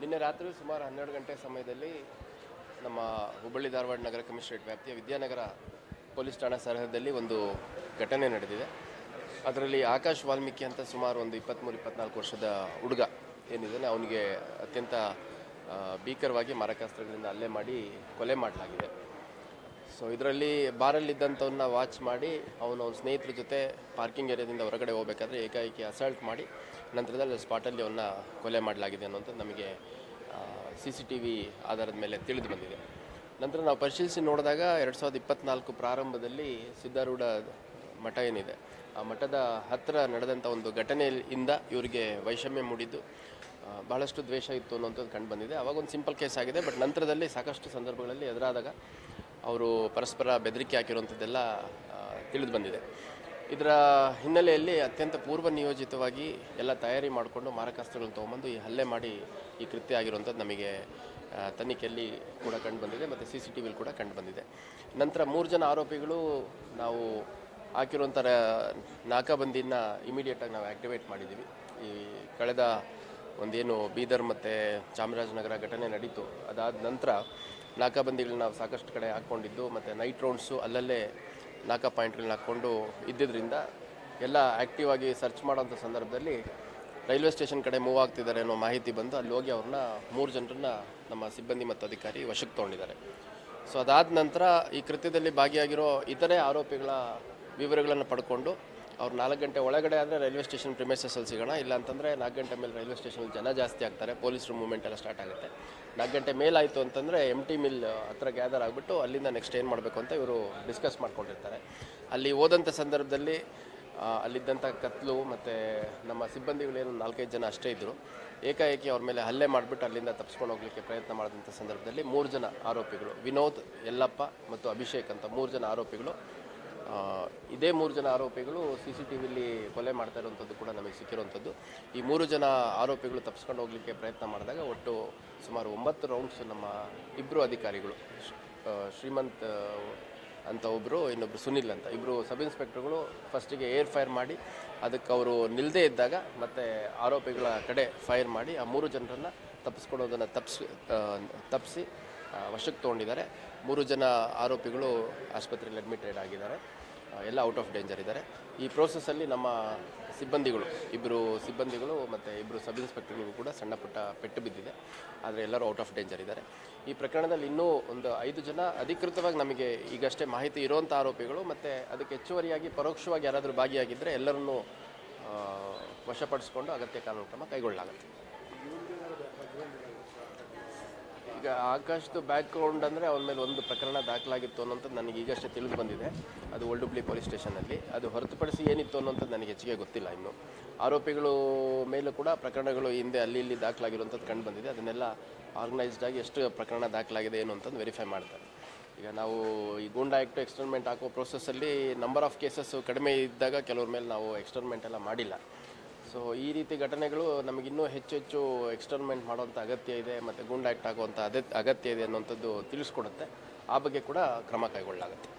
ನಿನ್ನೆ ರಾತ್ರಿ ಸುಮಾರು ಹನ್ನೆರಡು ಗಂಟೆ ಸಮಯದಲ್ಲಿ ನಮ್ಮ ಹುಬ್ಬಳ್ಳಿ ಧಾರವಾಡ ನಗರ ಕಮಿಷನರೇಟ್ ವ್ಯಾಪ್ತಿಯ ವಿದ್ಯಾನಗರ ಪೊಲೀಸ್ ಠಾಣಾ ಸರಹದ್ದಲ್ಲಿ ಒಂದು ಘಟನೆ ನಡೆದಿದೆ. ಅದರಲ್ಲಿ ಆಕಾಶ್ ವಾಲ್ಮೀಕಿ ಅಂತ ಸುಮಾರು ಒಂದು ಇಪ್ಪತ್ತ್ಮೂರು ಇಪ್ಪತ್ನಾಲ್ಕು ವರ್ಷದ ಹುಡುಗ ಏನಿದ್ದಾನೆ, ಅವನಿಗೆ ಅತ್ಯಂತ ಭೀಕರವಾಗಿ ಮಾರಕಾಸ್ತ್ರಗಳಿಂದ ಹಲ್ಲೆ ಮಾಡಿ ಕೊಲೆ ಮಾಡಲಾಗಿದೆ. ಸೊ ಇದರಲ್ಲಿ ಬಾರಲ್ಲಿದ್ದಂಥವನ್ನ ವಾಚ್ ಮಾಡಿ, ಅವನು ಅವನ ಸ್ನೇಹಿತರ ಜೊತೆ ಪಾರ್ಕಿಂಗ್ ಏರಿಯಾದಿಂದ ಹೊರಗಡೆ ಹೋಗಬೇಕಾದ್ರೆ ಏಕಾಏಕಿ ಅಸಾಲ್ಟ್ ಮಾಡಿ ನಂತರದಲ್ಲಿ ಸ್ಪಾಟಲ್ಲಿ ಅವನ್ನ ಕೊಲೆ ಮಾಡಲಾಗಿದೆ ಅನ್ನೋಂಥದ್ದು ನಮಗೆ ಸಿ ಸಿ ಟಿ ವಿ ಆಧಾರದ ಮೇಲೆ ತಿಳಿದು ಬಂದಿದೆ. ನಂತರ ನಾವು ಪರಿಶೀಲಿಸಿ ನೋಡಿದಾಗ ಎರಡು ಸಾವಿರದ ಇಪ್ಪತ್ನಾಲ್ಕು ಪ್ರಾರಂಭದಲ್ಲಿ ಸಿದ್ಧಾರೂಢ ಮಠ ಏನಿದೆ, ಆ ಮಠದ ಹತ್ತಿರ ನಡೆದಂಥ ಒಂದು ಘಟನೆಯಿಂದ ಇವರಿಗೆ ವೈಷಮ್ಯ ಮೂಡಿದ್ದು ಬಹಳಷ್ಟು ದ್ವೇಷ ಇತ್ತು ಅನ್ನೋಂಥದ್ದು ಕಂಡು ಬಂದಿದೆ. ಅವಾಗ ಒಂದು ಸಿಂಪಲ್ ಕೇಸ್ ಆಗಿದೆ ಬಟ್ ನಂತರದಲ್ಲಿ ಸಾಕಷ್ಟು ಸಂದರ್ಭಗಳಲ್ಲಿ ಎದುರಾದಾಗ ಅವರು ಪರಸ್ಪರ ಬೆದರಿಕೆ ಹಾಕಿರುವಂಥದ್ದೆಲ್ಲ ತಿಳಿದು ಬಂದಿದೆ. ಇದರ ಹಿನ್ನೆಲೆಯಲ್ಲಿ ಅತ್ಯಂತ ಪೂರ್ವ ನಿಯೋಜಿತವಾಗಿ ಎಲ್ಲ ತಯಾರಿ ಮಾಡಿಕೊಂಡು ಮಾರಕಾಸ್ತ್ರಗಳನ್ನು ತೊಗೊಂಬಂದು ಈ ಹಲ್ಲೆ ಮಾಡಿ ಈ ಕೃತ್ಯ ಆಗಿರುವಂಥದ್ದು ನಮಗೆ ತನಿಖೆಯಲ್ಲಿ ಕೂಡ ಕಂಡು ಬಂದಿದೆ ಮತ್ತು ಸಿ ಸಿ ಟಿ ವಿಲಿ ಕೂಡ ಕಂಡು ಬಂದಿದೆ. ನಂತರ ಮೂರು ಜನ ಆರೋಪಿಗಳು ನಾವು ಹಾಕಿರುವಂಥ ನಾಕಾಬಂದಿನ ಇಮಿಡಿಯೇಟಾಗಿ ನಾವು ಆ್ಯಕ್ಟಿವೇಟ್ ಮಾಡಿದ್ದೀವಿ. ಈ ಕಳೆದ ಒಂದೇನು ಬೀದರ್ ಮತ್ತು ಚಾಮರಾಜನಗರ ಘಟನೆ ನಡೀತು. ಅದಾದ ನಂತರ ನಾಕಾಬಂದಿಗಳನ್ನ ನಾವು ಸಾಕಷ್ಟು ಕಡೆ ಹಾಕ್ಕೊಂಡಿದ್ದು ಮತ್ತು ನೈಟ್ ರೌಂಡ್ಸು ಅಲ್ಲಲ್ಲೇ ನಾಕಾ ಪಾಯಿಂಟ್ಗಳನ್ನ ಹಾಕ್ಕೊಂಡು ಇದ್ದಿದ್ದರಿಂದ ಎಲ್ಲ ಆ್ಯಕ್ಟಿವ್ ಆಗಿ ಸರ್ಚ್ ಮಾಡೋಂಥ ಸಂದರ್ಭದಲ್ಲಿ ರೈಲ್ವೆ ಸ್ಟೇಷನ್ ಕಡೆ ಮೂವ್ ಆಗ್ತಿದ್ದಾರೆ ಅನ್ನೋ ಮಾಹಿತಿ ಬಂದು ಅಲ್ಲಿ ಹೋಗಿ ಅವ್ರನ್ನ ಮೂರು ಜನರನ್ನ ನಮ್ಮ ಸಿಬ್ಬಂದಿ ಮತ್ತು ಅಧಿಕಾರಿ ವಶಕ್ಕೆ ತೊಗೊಂಡಿದ್ದಾರೆ. ಸೊ ಅದಾದ ನಂತರ ಈ ಕೃತ್ಯದಲ್ಲಿ ಭಾಗಿಯಾಗಿರೋ ಇತರೆ ಆರೋಪಿಗಳ ವಿವರಗಳನ್ನು ಪಡ್ಕೊಂಡು ಅವ್ರು ನಾಲ್ಕು ಗಂಟೆ ಒಳಗಡೆ ಆದರೆ ರೈಲ್ವೆ ಸ್ಟೇಷನ್ ಪ್ರಿಮೈಸಸ್ಸಲ್ಲಿ ಸಿಗೋಣ, ಇಲ್ಲ ಅಂತಂದರೆ ನಾಲ್ಕು ಗಂಟೆ ಮೇಲೆ ರೈಲ್ವೆ ಸ್ಟೇಷನಲ್ಲಿ ಜನ ಜಾಸ್ತಿ ಆಗ್ತಾರೆ, ಪೊಲೀಸರು ಮೂವ್ಮೆಂಟ್ ಎಲ್ಲ ಸ್ಟಾರ್ಟ್ ಆಗುತ್ತೆ. ನಾಲ್ಕು ಗಂಟೆ ಮೇಲಾಯಿತು ಅಂತಂದರೆ ಎಂ ಟಿ ಮಿಲ್ ಹತ್ರ ಗ್ಯಾದರ್ ಆಗಿಬಿಟ್ಟು ಅಲ್ಲಿಂದ ನೆಕ್ಸ್ಟ್ ಏನು ಮಾಡಬೇಕು ಅಂತ ಇವರು ಡಿಸ್ಕಸ್ ಮಾಡ್ಕೊಂಡಿರ್ತಾರೆ. ಅಲ್ಲಿ ಹೋದಂಥ ಸಂದರ್ಭದಲ್ಲಿ ಅಲ್ಲಿದ್ದಂಥ ಕತ್ಲು ಮತ್ತು ನಮ್ಮ ಸಿಬ್ಬಂದಿಗಳೇನು ನಾಲ್ಕೈದು ಜನ ಅಷ್ಟೇ ಇದ್ದರು ಏಕಾಏಕಿ ಅವ್ರ ಮೇಲೆ ಹಲ್ಲೆ ಮಾಡಿಬಿಟ್ಟು ಅಲ್ಲಿಂದ ತಪ್ಪಿಸ್ಕೊಂಡು ಹೋಗ್ಲಿಕ್ಕೆ ಪ್ರಯತ್ನ ಮಾಡಿದಂಥ ಸಂದರ್ಭದಲ್ಲಿ ಮೂರು ಜನ ಆರೋಪಿಗಳು, ವಿನೋದ್ ಯಲ್ಲಪ್ಪ ಮತ್ತು ಅಭಿಷೇಕ್ ಅಂತ ಮೂರು ಜನ ಆರೋಪಿಗಳು ಇದೇ ಮೂರು ಜನ ಆರೋಪಿಗಳು ಸಿ ಸಿ ಟಿ ವಿಲಿ ಕೊಲೆ ಮಾಡ್ತಾ ಇರುವಂಥದ್ದು ಕೂಡ ನಮಗೆ ಸಿಕ್ಕಿರುವಂಥದ್ದು. ಈ ಮೂರು ಜನ ಆರೋಪಿಗಳು ತಪ್ಪಿಸ್ಕೊಂಡು ಹೋಗ್ಲಿಕ್ಕೆ ಪ್ರಯತ್ನ ಮಾಡಿದಾಗ ಒಟ್ಟು ಸುಮಾರು ಒಂಬತ್ತು ರೌಂಡ್ಸ್ ನಮ್ಮ ಇಬ್ಬರು ಅಧಿಕಾರಿಗಳು ಶ್ರೀಮಂತ್ ಅಂತ ಒಬ್ಬರು ಇನ್ನೊಬ್ರು ಸುನಿಲ್ ಅಂತ. ಇಬ್ಬರು ಸಬ್ ಇನ್ಸ್ಪೆಕ್ಟರ್ಗಳು ಫಸ್ಟಿಗೆ ಏರ್ ಫೈರ್ ಮಾಡಿ, ಅದಕ್ಕೆ ಅವರು ನಿಲ್ಲದೇ ಇದ್ದಾಗ ಮತ್ತು ಆರೋಪಿಗಳ ಕಡೆ ಫೈರ್ ಮಾಡಿ ಆ ಮೂರು ಜನರನ್ನು ತಪ್ಪಿಸ್ಕೊಡೋದನ್ನು ತಪ್ಪಿಸಿ ತಪ್ಪಿಸಿ ವಶಕ್ಕೆ ತೊಗೊಂಡಿದ್ದಾರೆ. ಮೂರು ಜನ ಆರೋಪಿಗಳು ಆಸ್ಪತ್ರೆಯಲ್ಲಿ ಅಡ್ಮಿಟೆಡ್ ಆಗಿದ್ದಾರೆ. ಎಲ್ಲ ಔಟ್ ಆಫ್ ಡೇಂಜರ್ ಇದ್ದಾರೆ. ಈ ಪ್ರೋಸೆಸ್ಸಲ್ಲಿ ನಮ್ಮ ಸಿಬ್ಬಂದಿಗಳು ಇಬ್ಬರು ಸಿಬ್ಬಂದಿಗಳು ಮತ್ತು ಇಬ್ಬರು ಸಬ್ ಇನ್ಸ್ಪೆಕ್ಟರ್ಗಳಿಗೂ ಕೂಡ ಸಣ್ಣ ಪುಟ್ಟ ಪೆಟ್ಟು ಬಿದ್ದಿದೆ. ಆದರೆ ಎಲ್ಲರೂ ಔಟ್ ಆಫ್ ಡೇಂಜರ್ ಇದ್ದಾರೆ. ಈ ಪ್ರಕರಣದಲ್ಲಿ ಇನ್ನೂ ಒಂದು ಐದು ಜನ ಅಧಿಕೃತವಾಗಿ ನಮಗೆ ಈಗಷ್ಟೇ ಮಾಹಿತಿ ಇರುವಂಥ ಆರೋಪಿಗಳು ಮತ್ತು ಅದಕ್ಕೆ ಹೆಚ್ಚುವರಿಯಾಗಿ ಪರೋಕ್ಷವಾಗಿ ಯಾರಾದರೂ ಭಾಗಿಯಾಗಿದ್ದರೆ ಎಲ್ಲರನ್ನೂ ವಶಪಡಿಸಿಕೊಂಡು ಅಗತ್ಯ ಕಾನೂನು ಕ್ರಮ ಕೈಗೊಳ್ಳಲಾಗುತ್ತೆ. ಈಗ ಆಕಾಶ್ದು ಬ್ಯಾಕ್ಗ್ರೌಂಡ್ ಅಂದರೆ ಅವನ ಮೇಲೆ ಒಂದು ಪ್ರಕರಣ ದಾಖಲಾಗಿತ್ತು ಅನ್ನೋಂಥದ್ದು ನನಗೆ ಈಗಷ್ಟೇ ತಿಳಿದು ಬಂದಿದೆ. ಅದು ಓಲ್ಡ್ ಹುಬ್ಳಿ ಪೊಲೀಸ್ ಸ್ಟೇಷನಲ್ಲಿ ಅದು ಹೊರತುಪಡಿಸಿ ಏನಿತ್ತು ಅನ್ನೋಂಥದ್ದು ನನಗೆ ಹೆಚ್ಚಿಗೆ ಗೊತ್ತಿಲ್ಲ ಇನ್ನು. ಆರೋಪಿಗಳು ಮೇಲೂ ಕೂಡ ಪ್ರಕರಣಗಳು ಹಿಂದೆ ಅಲ್ಲಿ ಇಲ್ಲಿ ದಾಖಲಾಗಿರುವಂಥದ್ದು ಕಂಡು ಬಂದಿದೆ. ಅದನ್ನೆಲ್ಲ ಆರ್ಗನೈಸ್ಡ್ ಆಗಿ ಎಷ್ಟು ಪ್ರಕರಣ ದಾಖಲಾಗಿದೆ ಏನು ಅಂತಂದು ವೆರಿಫೈ ಮಾಡ್ತಾರೆ. ಈಗ ನಾವು ಈ ಗೂಂಡಾ ಆ್ಯಕ್ಟು ಎಕ್ಸ್ಟರ್ಮೆಂಟ್ ಹಾಕೋ ಪ್ರೊಸೆಸ್ಸಲ್ಲಿ ನಂಬರ್ ಆಫ್ ಕೇಸಸ್ ಕಡಿಮೆ ಇದ್ದಾಗ ಕೆಲವ್ರ ಮೇಲೆ ನಾವು ಎಕ್ಸ್ಟರ್ಮೆಂಟ್ ಎಲ್ಲ ಮಾಡಿಲ್ಲ. ಸೊ ಈ ರೀತಿ ಘಟನೆಗಳು ನಮಗಿನ್ನೂ ಹೆಚ್ಚು ಹೆಚ್ಚು ಎಕ್ಸ್ಟರ್ಮೆಂಟ್ ಮಾಡುವಂಥ ಅಗತ್ಯ ಇದೆ ಮತ್ತು ಗೂಂಡಾ ಆ್ಯಕ್ಟ್ ಆಗುವಂಥ ಅದೇ ಅಗತ್ಯ ಇದೆ ಅನ್ನೋಂಥದ್ದು ತಿಳಿಸ್ಕೊಡುತ್ತೆ. ಆ ಬಗ್ಗೆ ಕೂಡ ಕ್ರಮ ಕೈಗೊಳ್ಳಲಾಗುತ್ತೆ.